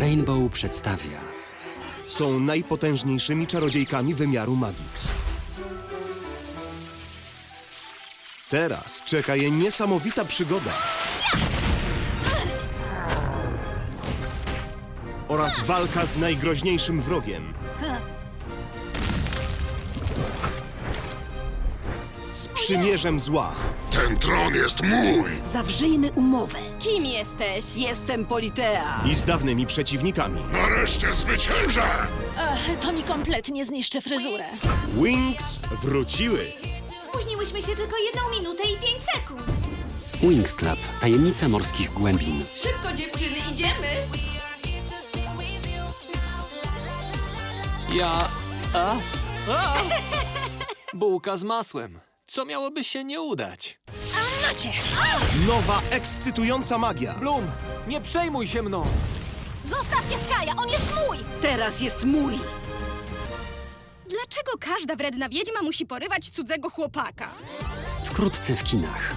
Rainbow przedstawia Są najpotężniejszymi czarodziejkami wymiaru Magix. Teraz czeka je niesamowita przygoda. Oraz walka z najgroźniejszym wrogiem. Z przymierzem zła. Ten tron jest mój! Zawrzyjmy umowę. Kim jesteś? Jestem Politea. I z dawnymi przeciwnikami. Nareszcie zwyciężę! Ech, to mi kompletnie zniszczy fryzurę. Wings wróciły. Spóźniłyśmy się tylko jedną minutę i pięć sekund. Wings Club Tajemnica morskich głębin. Szybko dziewczyny, idziemy. Ja. A? A! Bułka z masłem. Co miałoby się nie udać? Macie! Nowa, ekscytująca magia. Blum, nie przejmuj się mną! Zostawcie Skaja, on jest mój! Teraz jest mój. Dlaczego każda wredna wiedźma musi porywać cudzego chłopaka? Wkrótce w kinach.